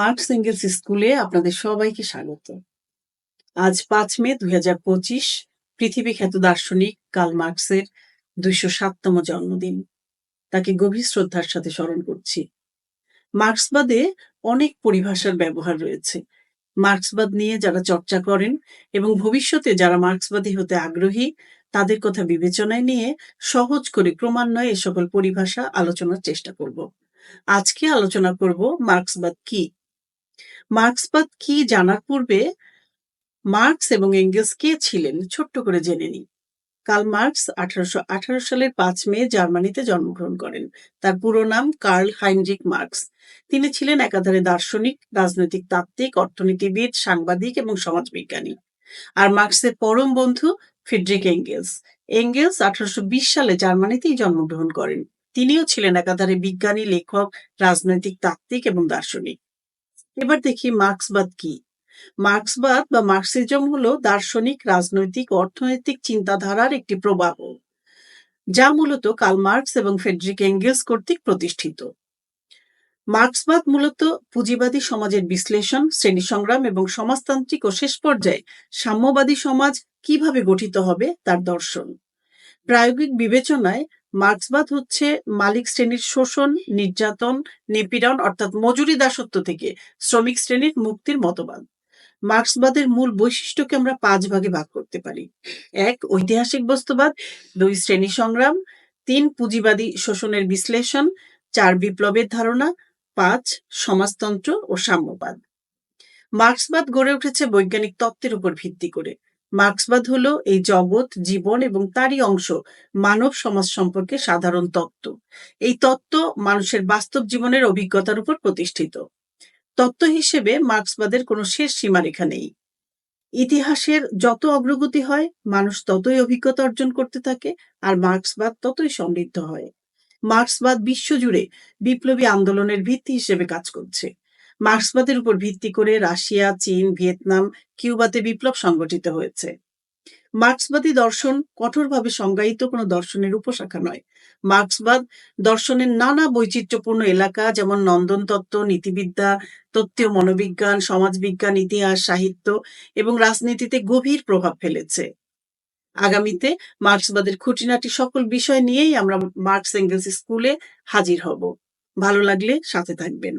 Marks angles স্কুলে আপনাদের সবাইকে স্বাগত। আজ পাঁচ মে দুই হাজার পঁচিশ পৃথিবী খ্যাত দার্শনিক কার্ল মার্কসের দুইশো সাততম জন্মদিন। তাকে গভীর শ্রদ্ধার সাথে স্মরণ করছি। মার্ক্সবাদে অনেক পরিভাষার ব্যবহার রয়েছে। মার্ক্সবাদ নিয়ে যারা চর্চা করেন এবং ভবিষ্যতে যারা মার্ক্সবাদী হতে আগ্রহী, তাদের কথা বিবেচনায় নিয়ে সহজ করে ক্রমান্বয়ে এ সকল পরিভাষা আলোচনার চেষ্টা করব। আজকে আলোচনা করব মার্ক্সবাদ কি? মার্ক্সবাদ কি জানার পূর্বে মার্কস এবং এঙ্গেলস কে ছিলেন? ছোট্ট করে জেনে নিই। কার্ল মার্কস আঠারোশো আঠারো সালের পাঁচ মে জার্মানিতে জন্মগ্রহণ করেন। তার পুরো নাম কার্ল হাইনরিক মার্কস। তিনি ছিলেন একাধারে দার্শনিক, রাজনৈতিক তাত্ত্বিক, অর্থনীতিবিদ, সাংবাদিক এবং সমাজবিজ্ঞানী। আর মার্কসের পরম বন্ধু ফিডরিক এঙ্গেলস। এঙ্গেলস আঠারোশো বিশ সালে জার্মানিতেই জন্মগ্রহণ করেন। তিনিও ছিলেন একাধারে বিজ্ঞানী, লেখক, রাজনৈতিক, তাত্ত্বিক এবং দার্শনিক। এবার দেখি মার্ক্সবাদ কি? মার্ক্সবাদ বা মার্কসিজম হলো দার্শনিক, রাজনৈতিক, অর্থনৈতিক চিন্তাধারার একটি প্রবাহ, যা মূলত কার্ল মার্কস এবং ফেডরিক এঙ্গেলস কর্তৃক প্রতিষ্ঠিত। মার্ক্সবাদ মূলত পুঁজিবাদী সমাজের বিশ্লেষণ শ্রেণি সংগ্রাম এবং সমাজতান্ত্রিক ও শেষ পর্যায়ে সাম্যবাদী সমাজ কীভাবে গঠিত হবে তার দর্শন। প্রায়োগিক বিবেচনায় মার্ক্সবাদ হচ্ছে মালিক শ্রেণির শোষণ, নির্যাতন, নিপীড়ন অর্থাৎ মজুরি দাসত্ব থেকে শ্রমিক শ্রেণির মুক্তির মতবাদ। মার্ক্সবাদের মূল বৈশিষ্ট্যকে আমরা পাঁচ ভাগে ভাগ করতে পারি। এক, ঐতিহাসিক বস্তুবাদ, দুই, শ্রেণি সংগ্রাম, তিন, পুঁজিবাদী শোষণের বিশ্লেষণ, চার, বিপ্লবের ধারণা, পাঁচ, সমাজতন্ত্র ও সাম্যবাদ। মার্ক্সবাদ গড়ে উঠেছে বৈজ্ঞানিক তত্ত্বের উপর ভিত্তি করে। মার্ক্সবাদ হলো এই জগৎ, জীবন এবং তারই অংশ মানব সমাজ সম্পর্কে সাধারণ তত্ত্ব। এই তত্ত্ব মানুষের বাস্তব জীবনের অভিজ্ঞতার উপর প্রতিষ্ঠিত। তত্ত্ব হিসেবে মার্ক্সবাদের কোনো শেষ সীমারেখা নেই। ইতিহাসের যত অগ্রগতি হয়, মানুষ ততই অভিজ্ঞতা অর্জন করতে থাকে আর মার্ক্সবাদ ততই সমৃদ্ধ হয়। মার্ক্সবাদ বিশ্বজুড়ে বিপ্লবী আন্দোলনের ভিত্তি হিসেবে কাজ করছে। মার্ক্সবাদের উপর ভিত্তি করে রাশিয়া, চীন, ভিয়েতনাম, কিউবাতে বিপ্লব সংগঠিত হয়েছে। মার্ক্সবাদী দর্শন কঠোরভাবে সংজ্ঞায়িত কোনো দর্শনের উপশাখা নয়। মার্ক্সবাদ দর্শনের নানা বৈচিত্র্যপূর্ণ এলাকা যেমন নন্দন তত্ত্ব নীতিবিদ্যা, তত্ত্বীয় মনোবিজ্ঞান, সমাজবিজ্ঞান, ইতিহাস, সাহিত্য এবং রাজনীতিতে গভীর প্রভাব ফেলেছে। আগামীতে মার্ক্সবাদের খুঁটিনাটি সকল বিষয় নিয়েই আমরা মার্কস এঙ্গেলস স্কুলে হাজির হব। ভালো লাগলে সাথে থাকবেন।